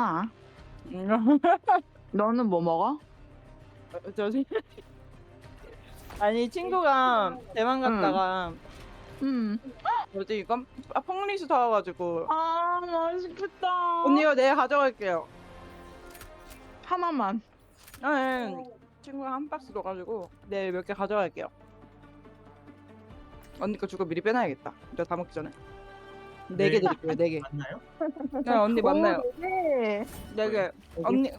아, 너는 뭐 먹어? 저 생- 아니 친구가 대만 갔다가 음. 뭐지 이거 아, 펑리스 사와가지고 아, 맛있겠다. 언니가 내가 가져갈게요. 하나만. 네, 친구가 한 박스 넣어가지고 내일 몇 개 가져갈게요. 언니 거 주고 미리 빼놔야겠다. 내가 다 먹기 전에. 네개 네. 드릴게요. 네 개. 맞나요? 네, 언니 만나요. 네. 네 개. 언니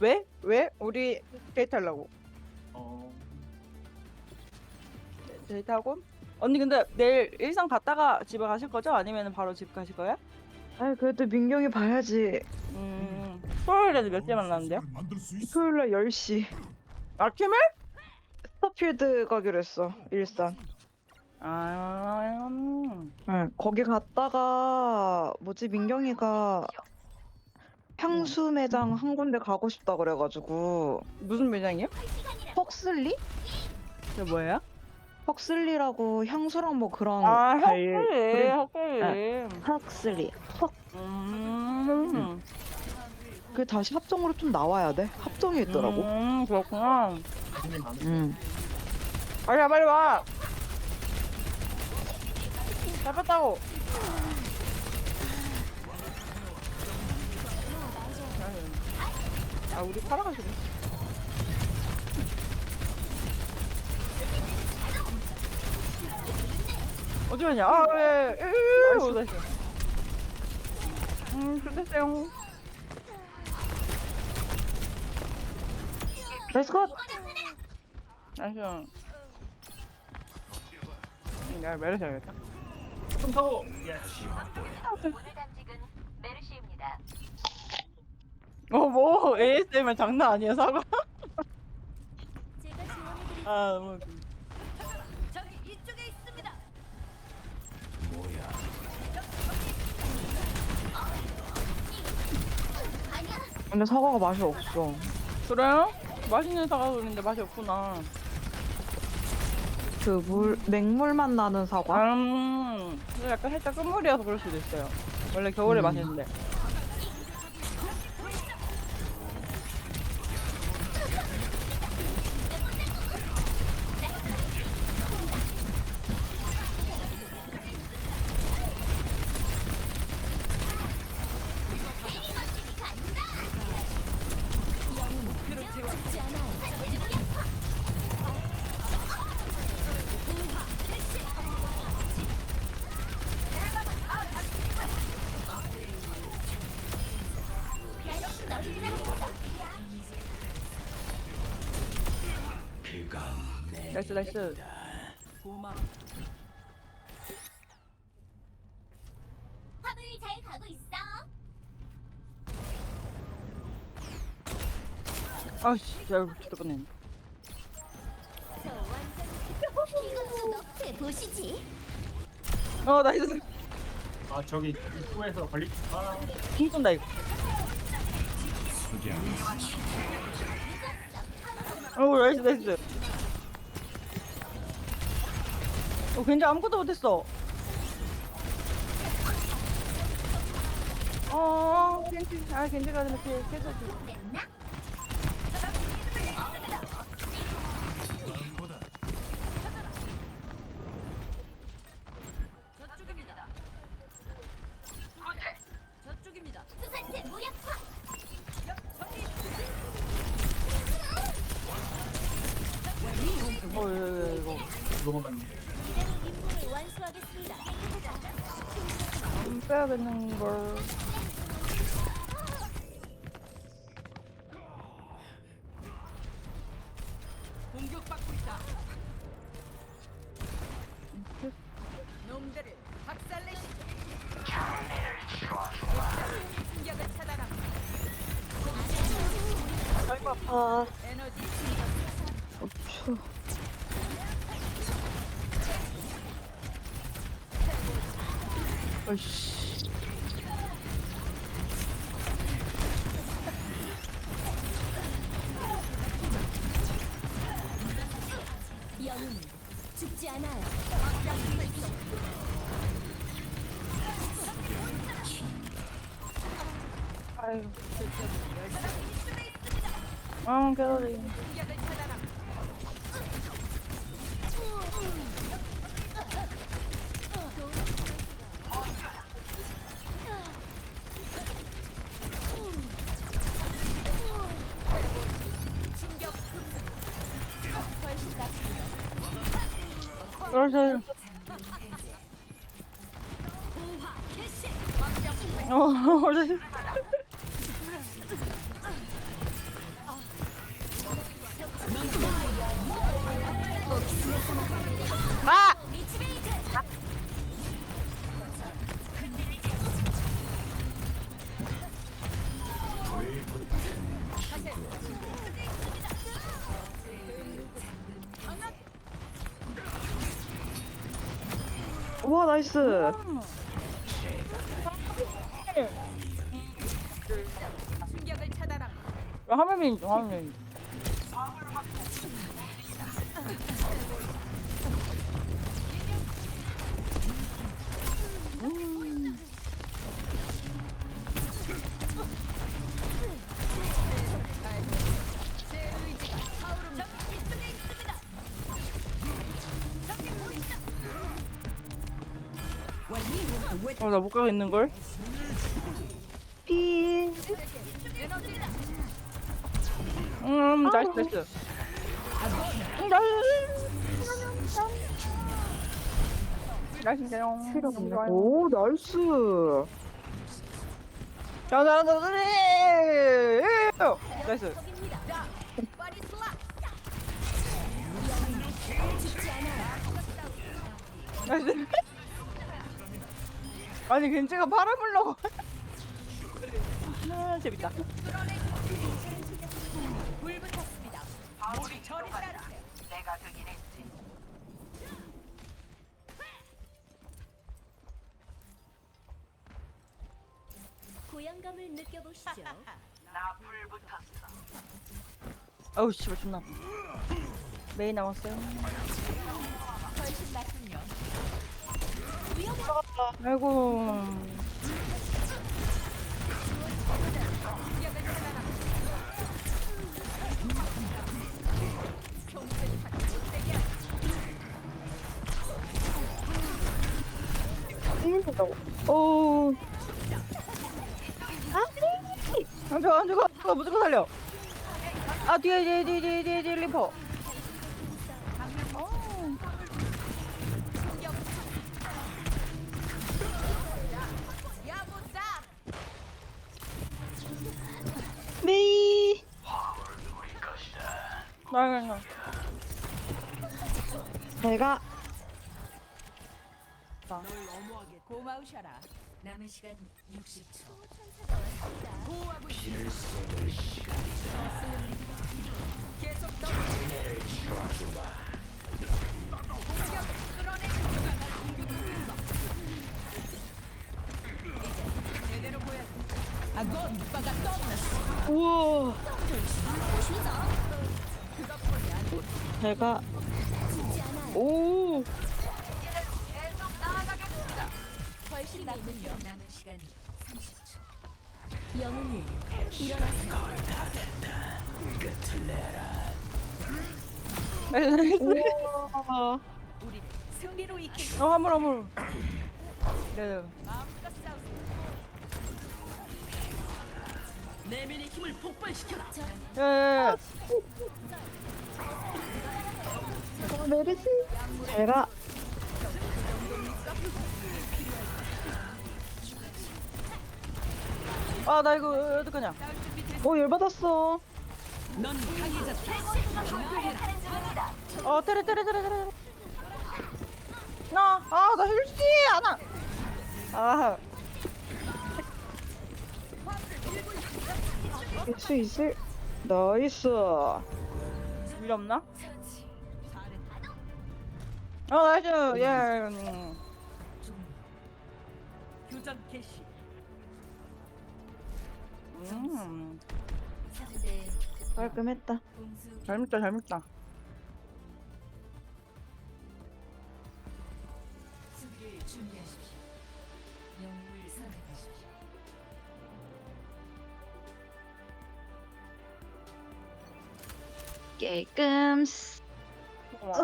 왜? 왜? 우리 데이트하려고. 어, 데이트하고. 언니 근데 내일 일산 갔다가 집에 가실 거죠? 아니면 바로 집 가실 거예요? 아, 그래도 민경이 봐야지. 음. 토요일에도 몇 시에 만나는데요? 토요일 날 10시. 아침에? 스타필드 가기로 했어. 일산. 아. 음. 응. 거기 갔다가 뭐지 민경이가 향수 매장 한 군데 가고 싶다 그래가지고 무슨 매장이요? 헉슬리? 그게 뭐예요? 헉슬리라고 향수랑 뭐 그런 아, 발- 헛소리, 그래. 헛소리. 헉슬리. 헉. 음. 그 다시 합정으로 좀 나와야 돼. 합정에 있더라고. 음, 그렇구나. 음. 빨리 와, 빨리 와. 잡았다고. 아, 우리 팔아가지고. 어디 가냐? 아, 왜? 으으으. 어디 갔어? 음, 좋겠어요. 나이스 컷! 잠시만. 내가 메르셔야겠다. 오늘 당직은 메르시입니다. 어, 뭐, ASMR 장난 아니야, 사과. 제가 지원해드릴 아, 너무. 웃겨. 저기 이쪽에 있습니다. 근데 사과가 맛이 없어. 그래요? 맛있는 사과 소리인데 맛이 없구나. 그 물, 맹물 맛 나는 사과? 음, 약간 살짝 끝물이어서 그럴 수도 있어요. 원래 겨울에 음. 맛있는데. 나이스, 나이스. 화물 잘 가고 있어. 아씨. 저 완전 이것도 너해 보시지. 어, 나이스. 아 저기 입구에서 걸리 아 킹 쏜다, 이거. 어, 나이스, 나이스. 어, 괜히 아무것도 못했어. 어, 겐지, 아, 겐지가 이렇게 깨졌지. 추. 아이씨. 아유. 아, 괴로워. 어, 그래서 아! 와나 화면이 좀 화면이. 어, 나 못 가겠는 걸. 삐. 음, 나이스, 나이스. 음, 나이스. 나이스인데요. 오 나이스. 자, 네. 나이스. 나이스. 아니, 괜찮아. 바람을 넣어. 아, 재밌다. 불 붙었습니다. 우리 저리 따르세요. 내가 되긴 했지. 고향감을 느껴보시죠. 나 불 붙었어. 아우, 씨발, 존나. 훨씬 낫군요. 아이고. 오. 안 죽어, 안 죽어. 어, 무조건 살려. 아, 뒤에, 뒤에, 뒤에, 뒤에, 뒤에 리퍼. 고마우셔라. 남은 시간 60초. 계속 더 제대로 보여. 아고 오빠가 떠났어. 우와. 내가. 오. 낫군요. 남은 시간 30초. 영웅님 일어나세요. 우리를 승리로 이끌 어, 화물, 화물. 네. 마음껏 싸우세요. 내면의 힘을 폭발시켜라. 예, 예, 예. 메르시. 내가 아, 나 이거 어떡하냐. 오 열받았어. 어, 때려, 때려, 때려, 때려. 나, 아, 나 힐지 않아. 아, 있을 있을. 나이스. 일 없나? 어, 나이스. 예. 음. 교전 개시. 깔끔했다. 잘 먹다, 잘 먹다. 깨끔. 어.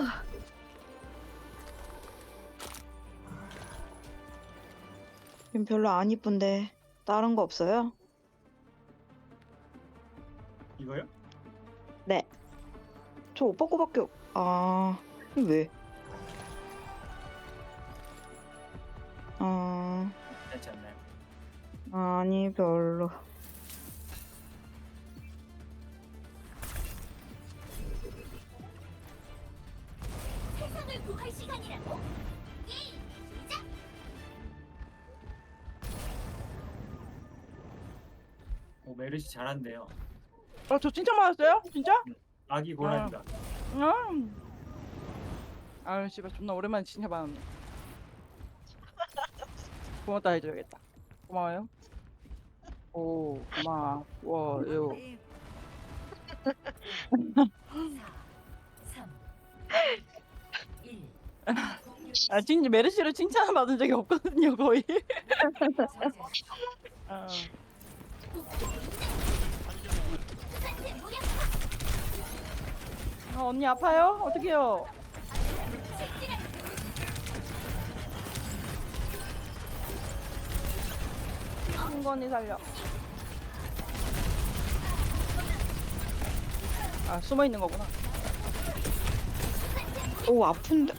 지금 별로 안 이쁜데 다른 거 없어요? 이거요? 저 오빠 거밖에 없... 아... 왜? 아... 않나요? 아니 별로 세상을 구할 시간이라고. 오 메르시 잘한대요. 아, 저 진짜 맞았어요? 진짜? 아기 고라니다. 음. 아유, 씨발 존나 오랜만에 진짜 받았네. 고맙다 해줘야겠다. 고마워요. 오, 고마워요. 3, 1. 아, 진짜 메르시로 칭찬을 받은 적이 없거든요, 거의. 아, 아, 언니 아파요? 친구 언니 살려. 아, 숨어 있는 거구나. 오 아픈데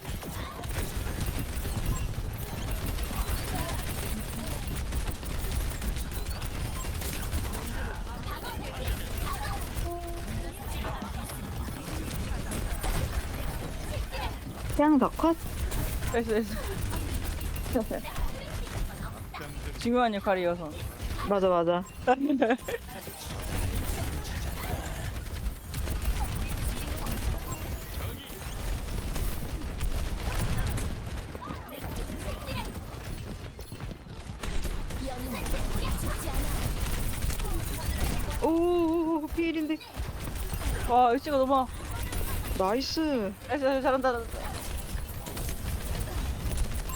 그냥 더 컷? 됐어, 됐어. 중요한 역할이어서. 맞아 맞아 오 피일인데 와, 일치가 너무. 나이스 됐어, 됐어, 잘한다. 잘한다.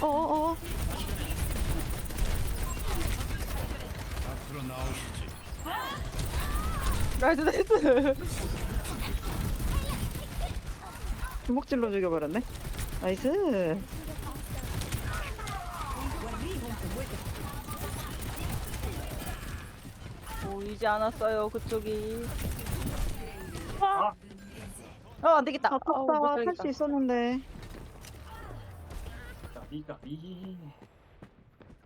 어어어 나이스, 나이스. 주먹질로 죽여버렸네 나이스 보이지 않았어요, 그쪽이. 아, 어, 안 되겠다. 못 아깝다 할 살겠다. 수 있었는데 까비 까비.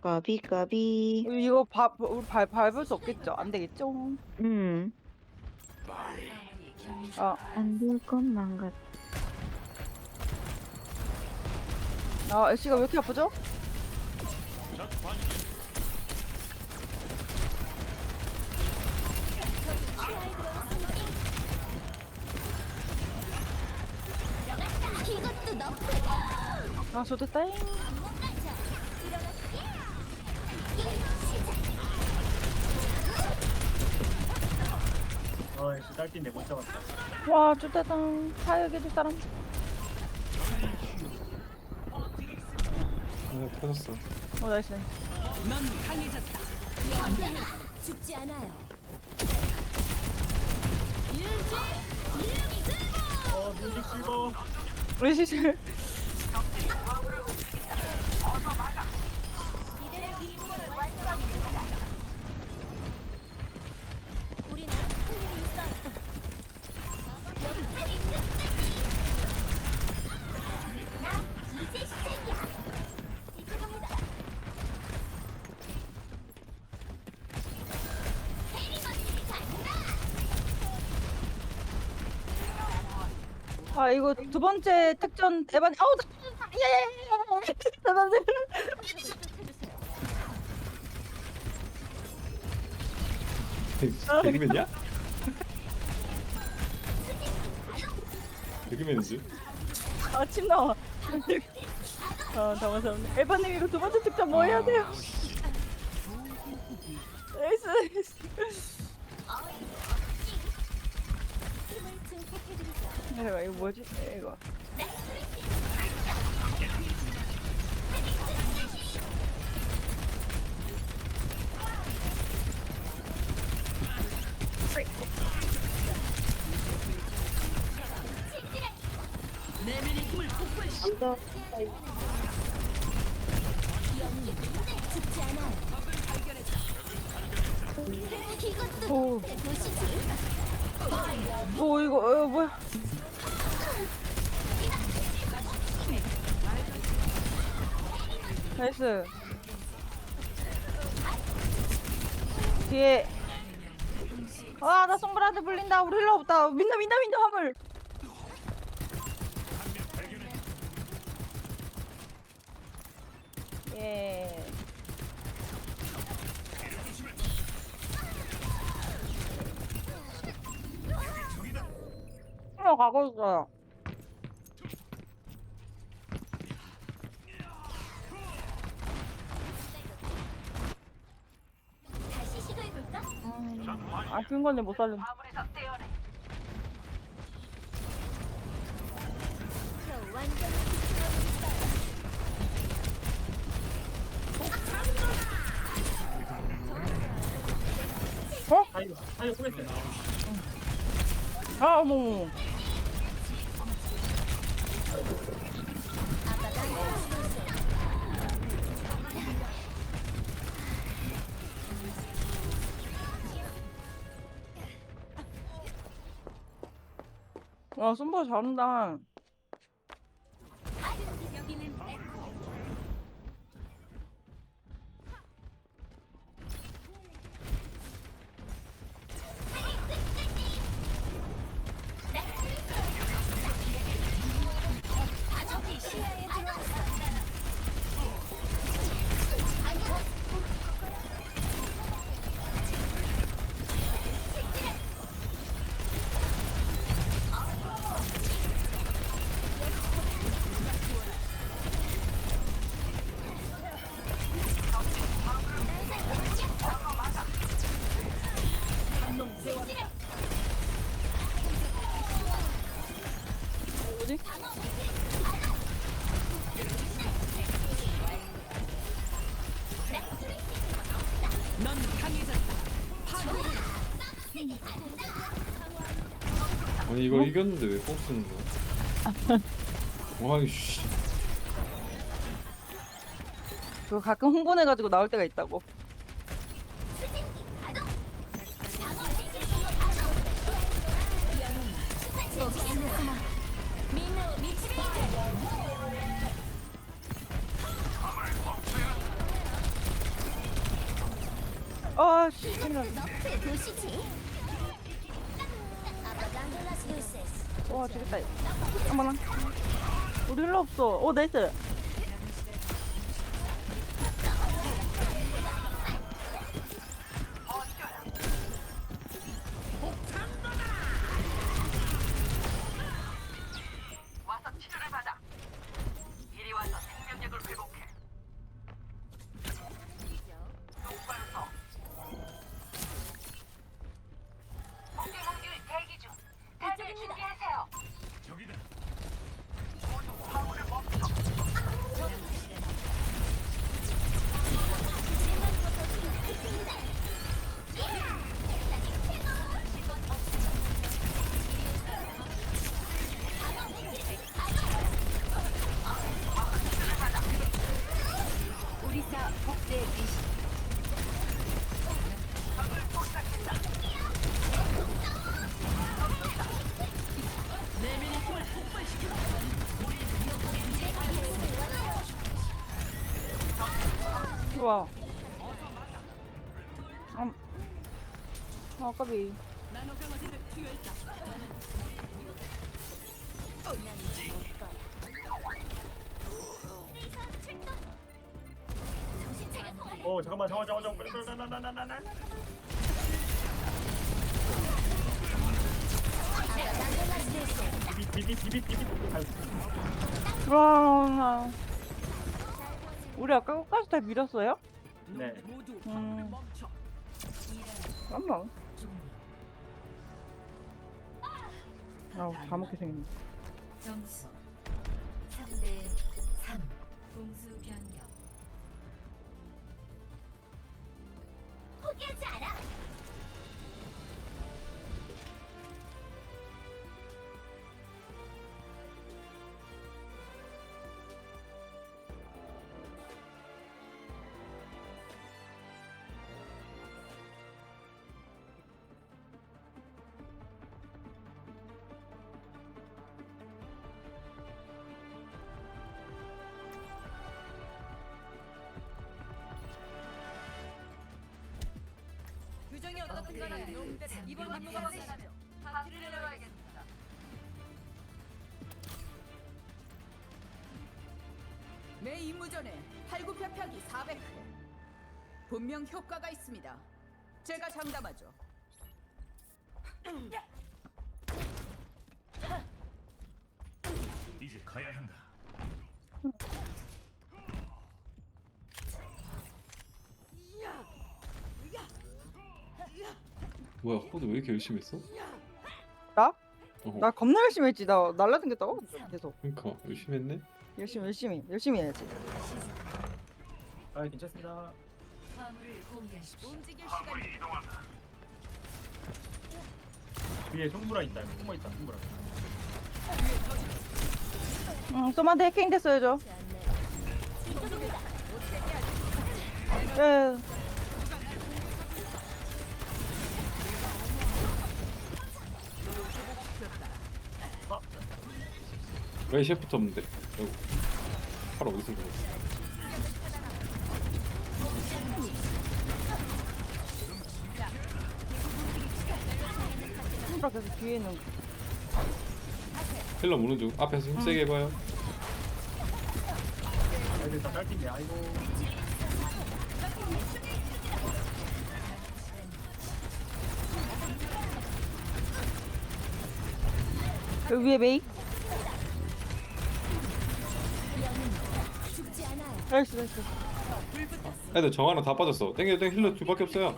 까비 까비 이거 바, 우리 밟, 밟을 수 없겠죠? 안 되겠죠? 음 아, 안 될 것만 같 아, 애쉬가 왜 이렇게 아프죠? 이것도 너 아, 좋됐다잉. 어 역시 딸핀데 못 잡았다. 와, 좋됐다. 사역해줄 사람. 네, 터졌어. 어, 나이스. 죽지 않아요. 어 뮤직 실버. 시슬. 우리는 할 일이 있어요. 이제 시작이야. 이쪽입니다. 아, 이거 두 번째 특전 대반, 아우, 나, 야야야야. 대단해. 개그맨이야? 개그맨이지? 아, 침 나와. 아, 당황스럽네. 에바님, 이거 두 번째 특전 뭐 해야 돼요? 나이스, 나이스. 이거 이거 뭐지? 이거 남자 오. 도시지? 오 이거 어, 뭐야? 나이스. 뒤에. 아, 나 송브라한테 불린다. 우리 힐러 없다. 민다, 민다, 민다, 화물. 예. 힐러 가고 있어요. 시도해볼까? 아쉬운 건데 못 뒤집어버릴 거야. 아이고 아이고 포기했어요 아, 어머, 어머. 와, 손보라 잘한다. 아니 이거 이겼는데 왜 뽕 쓰는 거야? 와 이씨 그거 가끔 흥분해가지고 나올 때가 있다고. 좋아. 음. 아, 까비. 어 잠깐만 잠깐만 잠깐만 잠깐만 나나나나나 비비 비비 비비 비비 와. 우리 아까 끝까지 다 밀었어요? 네 음. 잠깐만. 아우, 다 먹게 생겼네. 점수 3대 3 공수 변경 포기하지 않아. 강간한 놈들을 이번 임무가 끝나죠. 파티를 내려와야겠습니다. 매 임무 전에 팔굽혀펴기 400회. 분명 효과가 있습니다. 제가 장담하죠. 이제 가야 한다. 뭐야 코드 왜 이렇게 열심히 했어? 나? 어, 나 겁나 열심히 했지. 나 날라다녔다고 계속. 그러니까 열심히 했네. 열심히 열심히 열심히 해야지. 아 괜찮습니다. 위에 송브라 있다. 숨어 있다. 송브라. 응, 쏘한테 해킹 됐어야죠. 예. 왜 셰프트 없는데? 아이고. 팔 어디서 들어? 손가락 계속 뒤에 있는. 거. 힐러 무는 중. 앞에서 힘 세게 해봐요. 아이들 다 딸핀데. 아이고. 그 위에 메이. 나이스 나이스. 애들 정 하나 다 빠졌어. 땡겨 땡 힐러 둘밖에 없어요.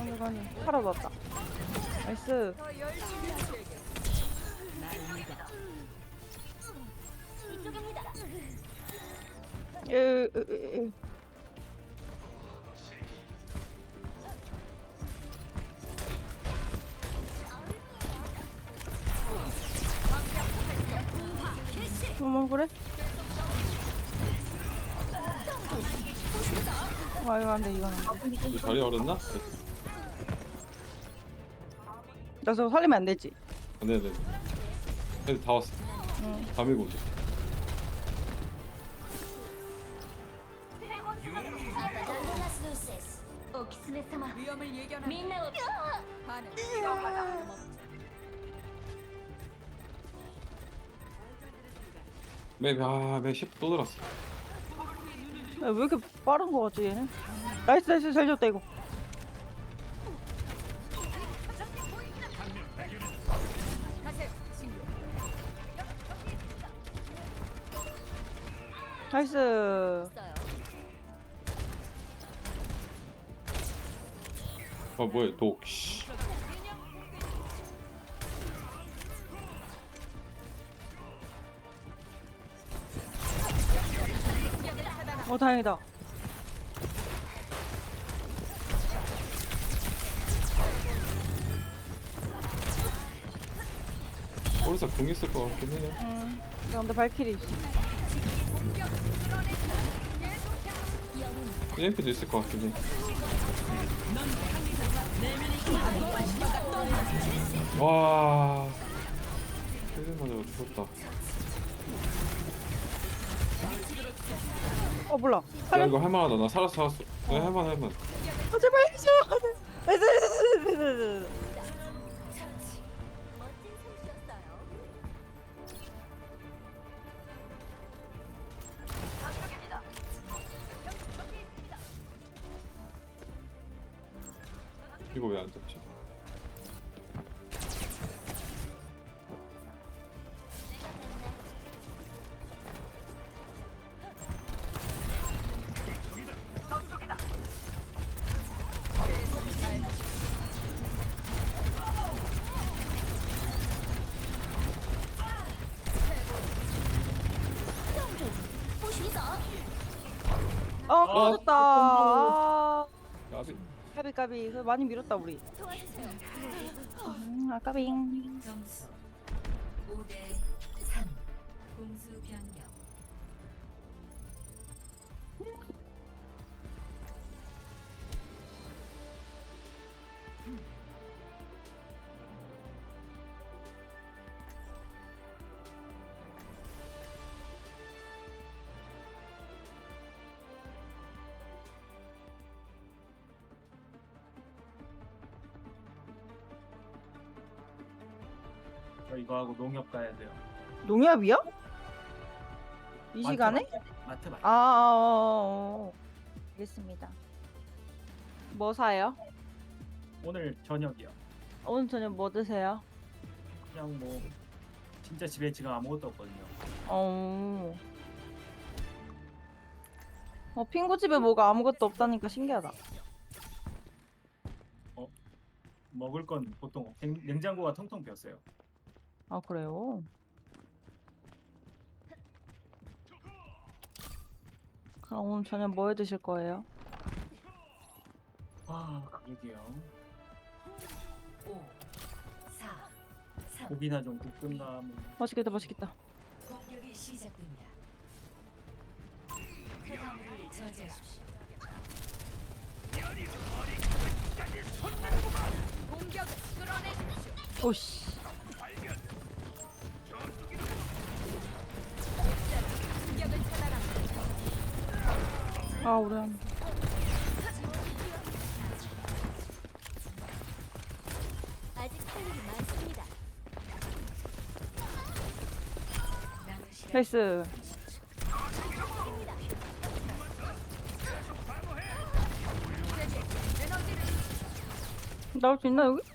아니 아니 팔아 넣었다. 나이스. 예, 예, 예, 예. 어머 그래? 아 이거 안돼 이거는 안돼 자리 얼었나? 나 저거 살리면 안 되지 아, 네네. 애들 다 왔어. 응. 다 밀고 오죠. ダンドラスルーセス。お狐様。 위험을 예견하는 みんなを。 반응 필요하다. 매, 아, 매 셰프 또 들었어. 야, 왜 이렇게 빠른 거 같지 얘는? 나이스 나이스 잘 줬다 이거. 나이스. 아, 뭐야, 독. 씨. 어 다행이다 오리사 궁 있을 것 같긴 해요. 응 근데 발키리 있어 EMP도 있을 것 같긴 해. 와. 힐을 맞아가 죽었다. 어 몰라 야, 살려 이거 할만하다. 나 살았어, 살았어. 야, 할만, 할만. 어, 제발 해줘 어 꺼졌다 아, 야비. 까비 까비 그래도 많이 밀었다 우리. 음 점수 5대 3. 공수 변경. 저 이거 하고 농협 가야 돼요. 농협이요? 이 마트, 시간에? 마트 마트. 아, 아, 어, 어. 알겠습니다. 뭐 사요? 오늘 저녁이요. 오늘 저녁 뭐 드세요? 그냥 뭐 진짜 집에 지금 아무것도 없거든요. 어. 어, 핑구 집에 뭐가 아무것도 없다니까 신기하다. 먹을 건 보통 냉, 냉장고가 텅텅 비었어요. 아, 그래요? 그럼 오늘 저녁 뭐 해 드실 거예요? 아 그러게요. 5, 4, 3. 고기나 좀 굽든가 뭐. 맛있겠다, 맛있겠다. 공격이 시작됩니다. 화물을 저지하십시오. 오씨. 아, 우리 한. 나이스. 나올 수 있나 여기?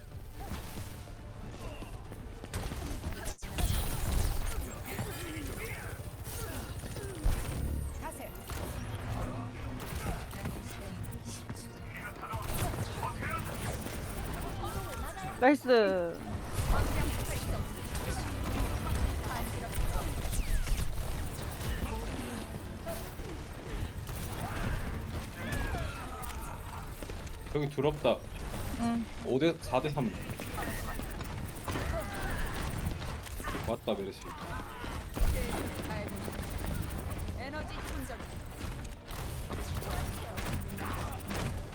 나이스. 여기 두렵다. 응. 5대 4대 3. 왔다 메르시.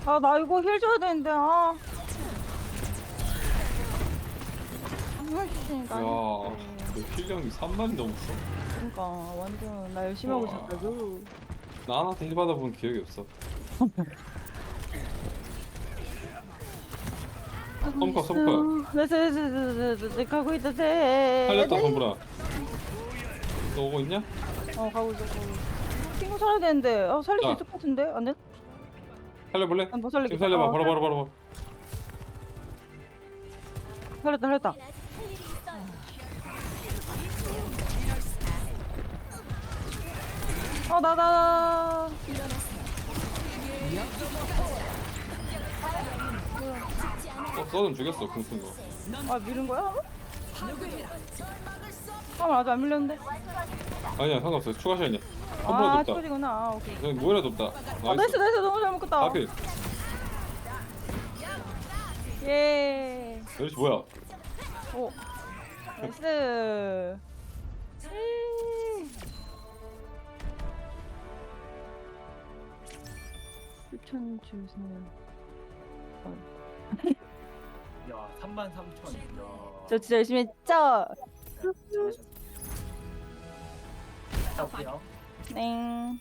아, 나 이거 힐 줘야 되는데, 아. 야, 나. 너 필력이 3만이 넘었어. 그러니까, 완전, 나 열심히 하고. 있었거든. 나 하나한테 힐 받아본 기억이 없어. 나이스, 나이스, 나이스, 가고 있다, 세. 살렸다 선불아. 너 오고 있냐? 어, 가고 있어, 가고 있어. 친구 살아야 되는데, 어, 살릴 수 자. 있을 것 같은데? 안 돼? 살려볼래? 안, 못 살리겠다. 지금 살려봐. 어, 바로 바로 바로 바로. 살렸다, 살렸다. 어, 나, 나. 어, 써는 죽였어 궁쓴 거. 아, 밀은 거야? 아, 아직 안 밀렸는데. 아니야 상관없어. 추가 시간이야. 아, 뒀다. 초지구나. 아, 오케이. 뭐해라 뒀다. 아, 나이스, 나이스, 너무 잘 먹겠다. 앞에 예. 메르시 뭐야? 오. 나이스. 추천 주세요. 야 3만 3천. 야. 저 진짜 열심히 했죠? 올게요. 네.